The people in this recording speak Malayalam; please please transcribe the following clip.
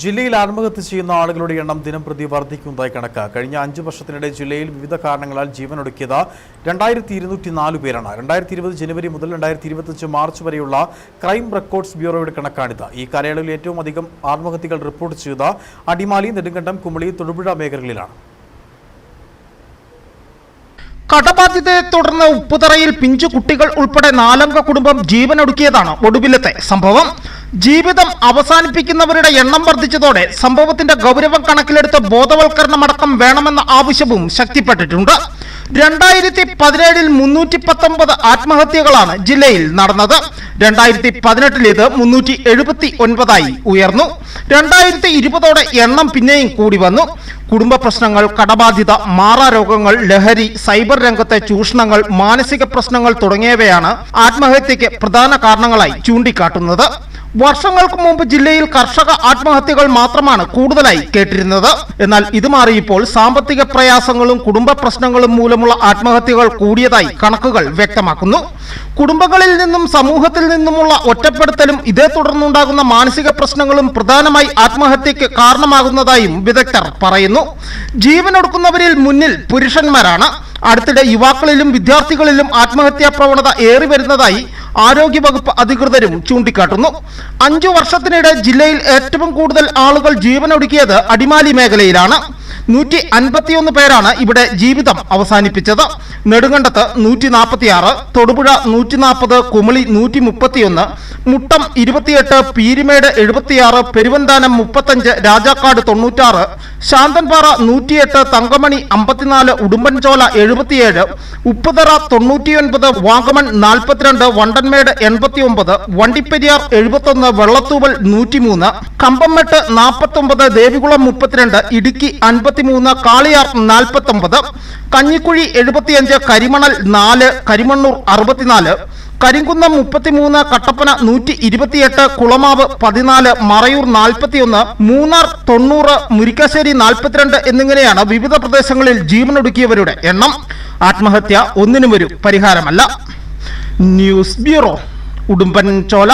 ജില്ലയിൽ ആത്മഹത്യ ചെയ്യുന്ന ആളുകളുടെ എണ്ണം ദിനം പ്രതി വർദ്ധിക്കുന്നതായി കണക്ക്. കഴിഞ്ഞ അഞ്ച് വർഷത്തിനിടെ ജില്ലയിൽ വിവിധ കാരണങ്ങളാൽ ജീവനൊടുക്കിയത് രണ്ടായിരത്തി ഇരുന്നൂറ്റി നാല് പേരാണ്. രണ്ടായിരത്തി ഇരുപത് ജനുവരി മുതൽ രണ്ടായിരത്തി ഇരുപത്തഞ്ച് മാർച്ച് വരെയുള്ള ക്രൈം റെക്കോർഡ്സ് ബ്യൂറോയുടെ കണക്കാണിത്. ഈ കാലയളവിൽ ഏറ്റവും അധികം ആത്മഹത്യകൾ റിപ്പോർട്ട് ചെയ്ത അടിമാലി നെടുങ്കണ്ടം കുമളി തൊടുപുഴ മേഖലകളിലാണ്. കടബാധ്യതയെ തുടർന്ന് ഉപ്പുതറയിൽ പിഞ്ചു കുട്ടികൾ ഉൾപ്പെടെ നാലംഗ കുടുംബം ജീവനൊടുക്കിയതാണ് ഒടുവിലത്തെ സംഭവം. ജീവിതം അവസാനിപ്പിക്കുന്നവരുടെ എണ്ണം വർദ്ധിച്ചതോടെ സംഭവത്തിന്റെ ഗൗരവം കണക്കിലെടുത്ത് ബോധവൽക്കരണമടക്കം വേണമെന്ന ആവശ്യവും ശക്തിപ്പെട്ടിട്ടുണ്ട്. രണ്ടായിരത്തി പതിനേഴിൽ മുന്നൂറ്റി പത്തൊമ്പത് ആത്മഹത്യകളാണ് ജില്ലയിൽ നടന്നത്. രണ്ടായിരത്തി പതിനെട്ടിൽ ഇത് മുന്നൂറ്റി എഴുപത്തി ഒൻപതായി ഉയർന്നു. രണ്ടായിരത്തി ഇരുപതോടെ എണ്ണം പിന്നെയും കൂടി വന്നു. കുടുംബ പ്രശ്നങ്ങൾ കടബാധ്യത മാറാരോഗങ്ങൾ ലഹരി സൈബർ രംഗത്തെ ചൂഷണങ്ങൾ മാനസിക പ്രശ്നങ്ങൾ തുടങ്ങിയവയാണ് ആത്മഹത്യയ്ക്ക് പ്രധാന കാരണങ്ങളായി ചൂണ്ടിക്കാട്ടുന്നത്. വർഷങ്ങൾക്ക് മുമ്പ് ജില്ലയിൽ കർഷക ആത്മഹത്യകൾ മാത്രമാണ് കൂടുതലായി കേട്ടിരുന്നത്. എന്നാൽ ഇത് മാറിയപ്പോൾ സാമ്പത്തിക പ്രയാസങ്ങളും കുടുംബ പ്രശ്നങ്ങളും മൂലമുള്ള ആത്മഹത്യകൾ കൂടിയതായി കണക്കുകൾ വ്യക്തമാക്കുന്നു. കുടുംബങ്ങളിൽ നിന്നും സമൂഹത്തിൽ നിന്നുമുള്ള ഒറ്റപ്പെടുത്തലും ഇതേ തുടർന്നുണ്ടാകുന്ന മാനസിക പ്രശ്നങ്ങളും പ്രധാനമായി ആത്മഹത്യക്ക് കാരണമാകുന്നതായും വിദഗ്ധർ പറയുന്നു. ജീവനൊടുക്കുന്നവരിൽ മുന്നിൽ പുരുഷന്മാരാണ്. അടുത്തിടെ യുവാക്കളിലും വിദ്യാർത്ഥികളിലും ആത്മഹത്യാ പ്രവണത ഏറി വരുന്നതായി ആരോഗ്യവകുപ്പ് അധികൃതരും ചൂണ്ടിക്കാട്ടുന്നു. അഞ്ചു വർഷത്തിനിടെ ജില്ലയിൽ ഏറ്റവും കൂടുതൽ ആളുകൾ ജീവനൊടുക്കിയത് അടിമാലി മേഖലയിലാണ്. നൂറ്റി അൻപത്തിയൊന്ന് പേരാണ് ഇവിടെ ജീവിതം അവസാനിപ്പിച്ചത്. നെടുങ്കണ്ടത്ത് നൂറ്റി നാൽപ്പത്തിയാറ് തൊടുപുഴ നൂറ്റി നാൽപ്പത് കുമളി നൂറ്റി മുപ്പത്തിയൊന്ന് മുട്ടം ഇരുപത്തിയെട്ട് പീരിമേട് എഴുപത്തിയാറ് പെരുവന്താനം മുപ്പത്തഞ്ച് രാജാക്കാട് തൊണ്ണൂറ്റാറ് ശാന്തൻപാറ നൂറ്റിയെട്ട് തങ്കമണി അമ്പത്തിനാല് ഉടുമ്പൻചോല എഴുപത്തിയേഴ് ഉപ്പുതറ തൊണ്ണൂറ്റിയൊൻപത് വാഗമൺ നാൽപ്പത്തിരണ്ട് വണ്ടൻമേട് എൺപത്തിയൊമ്പത് വണ്ടിപ്പെരിയാർ എഴുപത്തൊന്ന് വെള്ളത്തൂവൽ നൂറ്റിമൂന്ന് കമ്പംമെട്ട് നാൽപ്പത്തൊമ്പത് ദേവികുളം മുപ്പത്തിരണ്ട് ഇടുക്കി അൻപത്തിമൂന്ന് കാളിയാർ നാൽപ്പത്തൊമ്പത് കഞ്ഞിക്കുഴി എഴുപത്തിയഞ്ച് കരിമണൽ നാല് കരിമണ്ണൂർ അറുപത്തിനാല് കരിങ്കുന്നം മുപ്പത്തിമൂന്ന് കട്ടപ്പന നൂറ്റി ഇരുപത്തിയെട്ട് കുളമാവ് പതിനാല് മറയൂർ നാൽപ്പത്തിയൊന്ന് മൂന്നാർ തൊണ്ണൂറ് മുരിക്കാശ്ശേരി നാൽപ്പത്തിരണ്ട് എന്നിങ്ങനെയാണ് വിവിധ പ്രദേശങ്ങളിൽ ജീവനൊടുക്കിയവരുടെ എണ്ണം. ആത്മഹത്യ ഒന്നിനും ഒരു പരിഹാരമല്ല. ന്യൂസ് ബ്യൂറോ ഉടുമ്പൻ ചോല